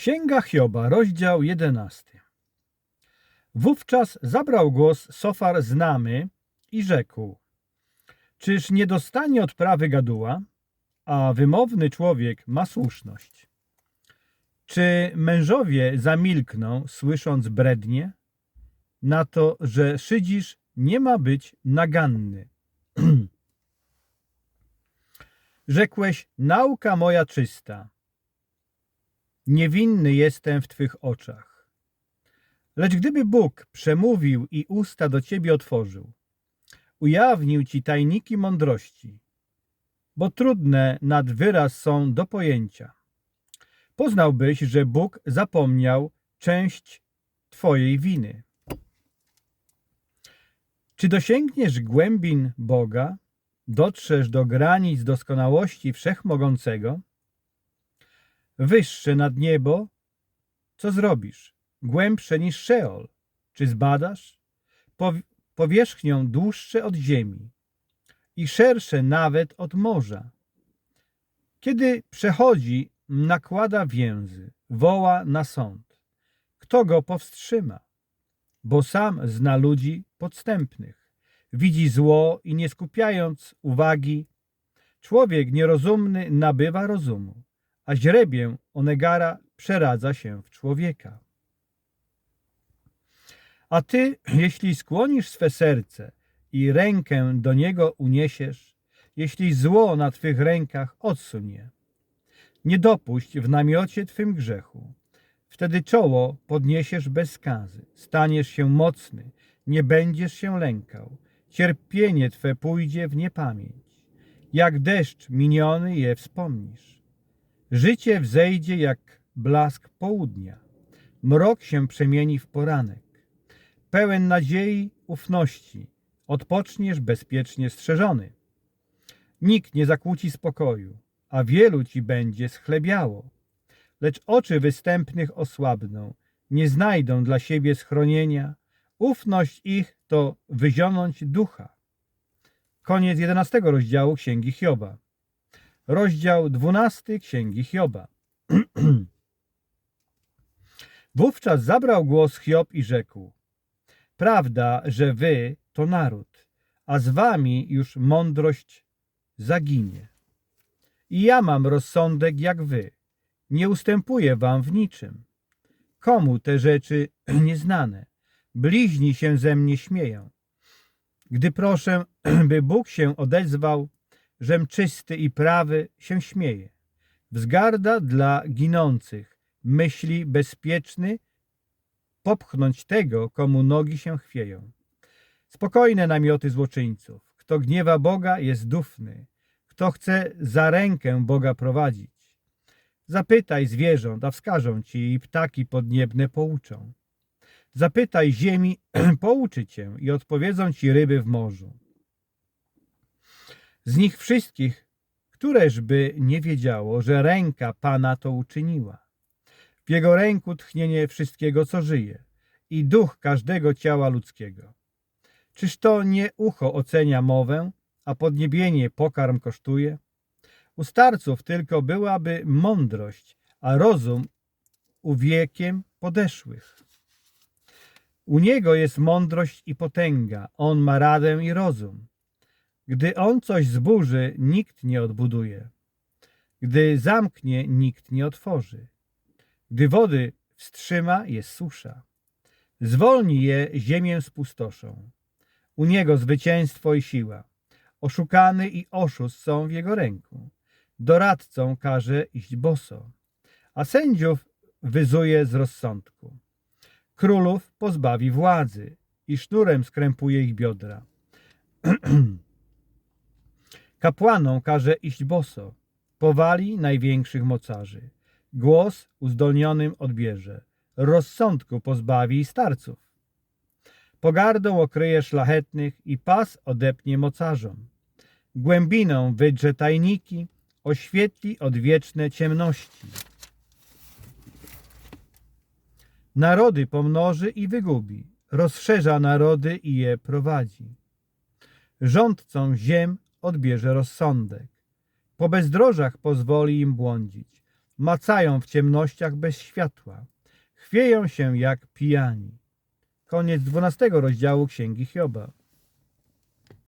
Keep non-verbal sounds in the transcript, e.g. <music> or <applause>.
Księga Hioba, rozdział 11. Wówczas zabrał głos Sofar znamy i rzekł: Czyż nie dostanie odprawy gaduła, a wymowny człowiek ma słuszność? Czy mężowie zamilkną, słysząc brednie? Na to, że szydzisz, nie ma być naganny. <clears throat> Rzekłeś, nauka moja czysta. Niewinny jestem w Twych oczach. Lecz gdyby Bóg przemówił i usta do Ciebie otworzył, ujawnił Ci tajniki mądrości, bo trudne nad wyraz są do pojęcia. Poznałbyś, że Bóg zapomniał część Twojej winy. Czy dosięgniesz głębin Boga, dotrzesz do granic doskonałości Wszechmogącego? Wyższe nad niebo, co zrobisz? Głębsze niż Szeol, czy zbadasz? Pow- powierzchnią dłuższe od ziemi i szersze nawet od morza. Kiedy przechodzi, nakłada więzy, woła na sąd. Kto go powstrzyma? Bo sam zna ludzi podstępnych. Widzi zło i nie skupiając uwagi, człowiek nierozumny nabywa rozumu, a źrebię onegara przeradza się w człowieka. A ty, jeśli skłonisz swe serce i rękę do niego uniesiesz, jeśli zło na twych rękach odsuń je. Nie dopuść w namiocie twym grzechu. Wtedy czoło podniesiesz bez skazy, staniesz się mocny, nie będziesz się lękał. Cierpienie twe pójdzie w niepamięć. Jak deszcz miniony je wspomnisz. Życie wzejdzie jak blask południa. Mrok się przemieni w poranek. Pełen nadziei, ufności, odpoczniesz bezpiecznie strzeżony. Nikt nie zakłóci spokoju, a wielu ci będzie schlebiało. Lecz oczy występnych osłabną, nie znajdą dla siebie schronienia. Ufność ich to wyzionąć ducha. Koniec 11 rozdziału Księgi Hioba. Rozdział 12 Księgi Hioba. <clears throat> Wówczas zabrał głos Hiob i rzekł: Prawda, że wy to naród, a z wami już mądrość zaginie. I ja mam rozsądek jak wy, nie ustępuję wam w niczym. Komu te rzeczy <clears throat> nieznane? Bliźni się ze mnie śmieją. Gdy proszę, <clears throat> by Bóg się odezwał, żem czysty i prawy, się śmieje. Wzgarda dla ginących, myśli bezpieczny, popchnąć tego, komu nogi się chwieją. Spokojne namioty złoczyńców. Kto gniewa Boga, jest dufny. Kto chce za rękę Boga prowadzić. Zapytaj zwierząt, a wskażą ci i ptaki podniebne pouczą. Zapytaj ziemi, <clears throat> pouczy cię i odpowiedzą ci ryby w morzu. Z nich wszystkich, któreż by nie wiedziało, że ręka Pana to uczyniła. W jego ręku tchnienie wszystkiego, co żyje i duch każdego ciała ludzkiego. Czyż to nie ucho ocenia mowę, a podniebienie pokarm kosztuje? U starców tylko byłaby mądrość, a rozum u wiekiem podeszłych. U niego jest mądrość i potęga, on ma radę i rozum. Gdy on coś zburzy, nikt nie odbuduje. Gdy zamknie, nikt nie otworzy. Gdy wody wstrzyma, jest susza. Zwolni je, ziemię spustoszą. U niego zwycięstwo i siła. Oszukany i oszust są w jego ręku. Doradcą każe iść boso, a sędziów wyzuje z rozsądku. Królów pozbawi władzy i sznurem skrępuje ich biodra. <clears throat> Kapłanom każe iść boso, powali największych mocarzy. Głos uzdolnionym odbierze, rozsądku pozbawi starców. Pogardą okryje szlachetnych i pas odepnie mocarzom. Głębiną wydrze tajniki, oświetli odwieczne ciemności. Narody pomnoży i wygubi, rozszerza narody i je prowadzi. Rządcom ziem odbierze rozsądek, po bezdrożach pozwoli im błądzić. macają w ciemnościach bez światła, chwieją się jak pijani. Koniec 12 rozdziału Księgi Hioba.